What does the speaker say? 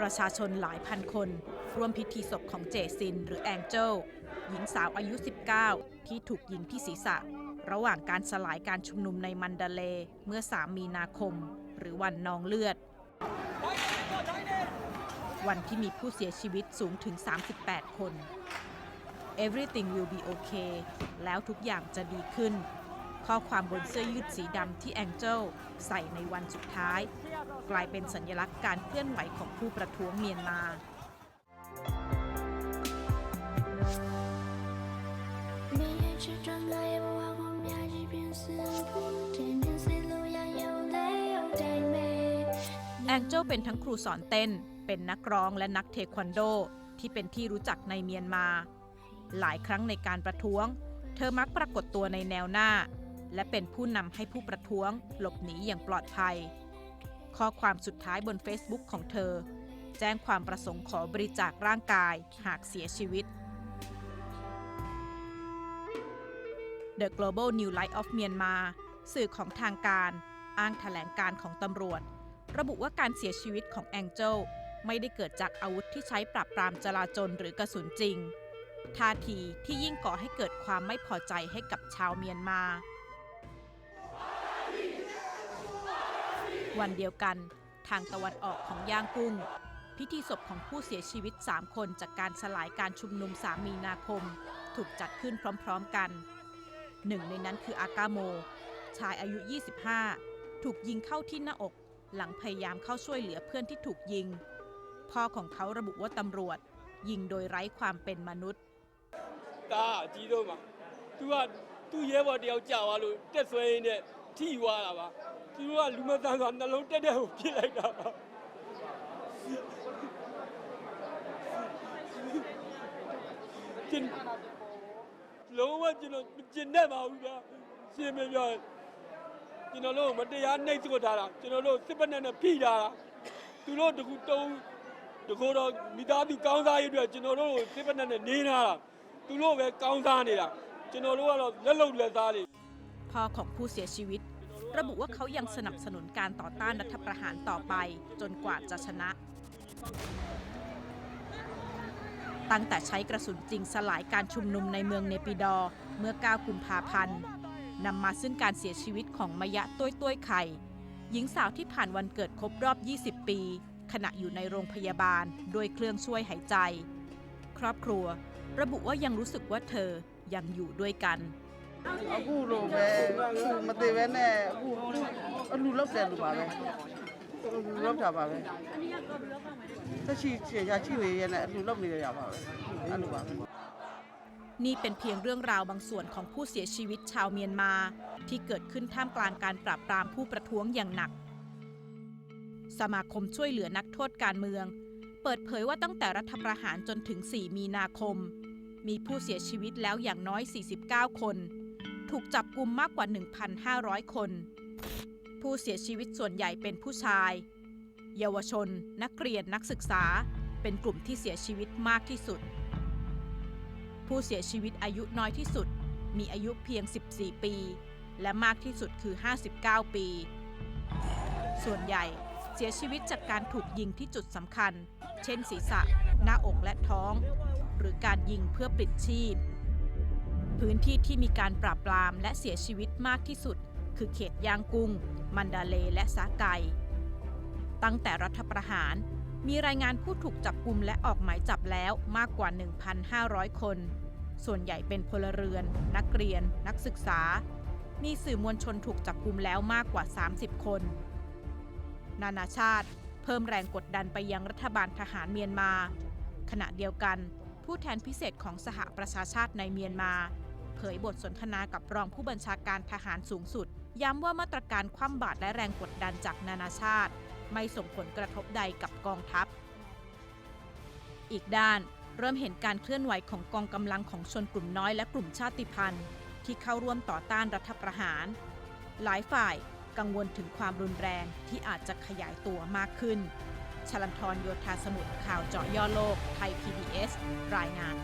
ประชาชนหลายพันคน ร่วมพิธีศพของเจซิน หรือแองเจลหญิงสาวอายุ 19 ที่ถูกยิงที่ศีรษะ ระหว่างการสลายการชุมนุมในมันดาเลเมื่อ 3 มีนาคม หรือวันนองเลือด วันที่มีผู้เสียชีวิตสูงถึง 38 คน Everything will be okay แล้วทุกอย่างจะดีขึ้น ข้อความบนเสื้อยืดสีดำที่แองเจลใส่ในวันสุดท้าย กลายเป็นสัญลักษณ์การเคลื่อนไหวของผู้ประท้วงเมียนมาแองเจลเป็นทั้งครูสอนเต้น เป็นนักร้องและนักเทควันโด ที่เป็นที่รู้จักในเมียนมา หลายครั้งในการประท้วง เธอมักปรากฏตัวในแนวหน้า และเป็นผู้นำให้ผู้ประท้วง หลบหนีอย่างปลอดภัย ข้อความสุดท้ายบน Facebook ของเธอ แจ้งความประสงค์ขอบริจาคร่างกายหากเสียชีวิต The Global New Light of Myanmar สื่อของทางการอ้างแถลงการของตำรวจ ระบุว่าการเสียชีวิตของแองเจลไม่ได้เกิดจากอาวุธที่ใช้ปราบปรามจลาจลหรือกระสุนจริง ท่าทีที่ยิ่งก่อให้เกิดความไม่พอใจให้กับชาวเมียนมา วันเดียวกัน ทางตะวันออกของย่างกุ้ง พิธีศพของผู้เสียชีวิต 3 คนจากการสลายการชุมนุม 3 มีนาคม ถูกจัดขึ้นพร้อมๆกันหนึ่งในนั้นคืออากาโม ชายอายุ 25 ถูกยิงเข้าที่หน้าอก หลังพยายามเข้าช่วยเหลือเพื่อนที่ถูกยิง พ่อของเขาระบุว่าตำรวจ ยิงโดยไร้ความเป็นมนุษย์ตาจีโดมาตัวตู้เย่บอเดียวจ้าวะลูกเต็สวยเนี่ย ထိသွားတာပါ။ तू ကလူမတန်းဆိုနှလုံးတက်တက်ကိုပြစ်လိုက်တာပါ။ကျင်လုံးဝကျွန်တော်မကျင်တတ်ပါဘူးဗျာ။ရှင်းမပြောရင်ကျွန်တော်တို့မတရားနှိပ်စွတ်ထားတာကျွန်တော်တို့စစ်ပနဲ့နဲ့ဖိထားတာသူတို့တကူတုံးတကူတော့မိသားစုကောင်းစားရေးအတွက်ကျွန်တော်တို့စစ်ပနဲ့နဲ့နေနေတာသူတို့ပဲကောင်းစားနေတာကျွန်တော်တို့ကတော့လက်လုံလက်သားတွေ พ่อของผู้เสียชีวิต ระบุว่าเขายังสนับสนุนการต่อต้านรัฐประหารต่อไป จนกว่าจะชนะ ตั้งแต่ใช้กระสุนจริงสลายการชุมนุมในเมืองเนปิดอเมื่อ 9 กุมภาพันธ์นำมาซึ่งการเสียชีวิตของมยะต้วยต้วยไข่ หญิงสาวที่ผ่านวันเกิดครบรอบ 20 ปี ขณะอยู่ในโรงพยาบาลด้วยเครื่องช่วยหายใจ ครอบครัว ระบุว่ายังรู้สึกว่าเธอยังอยู่ด้วยกัน အခုလိုပဲအခုမသိပဲနဲ့အခုအခုအလူလောက်တယ်လူပါပဲအလူလောက်တာပါပဲသက်ရှိချေချာချိနေရနဲ့အလူလောက်နေရပါပဲအဲ့လိုပါပဲ นี่เป็นเพียงเรื่องราวบางส่วนของผู้เสียชีวิตชาวเมียนมา ที่เกิดขึ้นท่ามกลางการปราบปรามผู้ประท้วงอย่างหนัก สมาคมช่วยเหลือนักโทษการเมือง เปิดเผยว่าตั้งแต่รัฐประหารจนถึง 4 มีนาคม มีผู้เสียชีวิตแล้วอย่างน้อย 49 คน ถูกจับกลุ่มมากกว่า 1,500 คน ผู้เสียชีวิตส่วนใหญ่เป็นผู้ชาย เยาวชน นักเรียนนักศึกษา เป็นกลุ่มที่เสียชีวิตมากที่สุด ผู้เสียชีวิตอายุน้อยที่สุด มีอายุเพียง 14 ปี และมากที่สุดคือ 59 ปี ส่วนใหญ่เสียชีวิตจากการถูกยิงที่จุดสำคัญ เช่นศีรษะ หน้าอกและท้อง หรือการยิงเพื่อปลิดชีพ พื้นที่ที่มีการปราบปรามและเสียชีวิตมากที่สุด คือเขตยางกุ้ง มันดาเลและสาไก ตั้งแต่รัฐประหาร มีรายงานผู้ถูกจับกลุ่มและออกหมายจับแล้วมากกว่า 1,500 คน ส่วนใหญ่เป็นพลเรือน นักเรียน นักศึกษา มีสื่อมวลชนถูกจับกลุ่มแล้วมากกว่า 30 คน นานาชาติเพิ่มแรงกดดันไปยังรัฐบาลทหารเมียนมา ขณะเดียวกันผู้แทนพิเศษของสหประชาชาติในเมียนมา เผยบทสนทนากับรองผู้บัญชาการทหารสูงสุด ย้ำว่ามาตรการคว่ำบาตรและแรงกดดันจากนานาชาติ ไม่ส่งผลกระทบใดกับกองทัพ อีกด้านเริ่มเห็นการเคลื่อนไหวของกองกำลังของชนกลุ่มน้อยและกลุ่มชาติพันธุ์ ที่เข้าร่วมต่อต้านรัฐประหาร หลายฝ่ายกังวลถึงความรุนแรงที่อาจจะขยายตัวมากขึ้นชลันทรโยธาสมุทรข่าวเจาะย่อโลก ไทย PBS รายงาน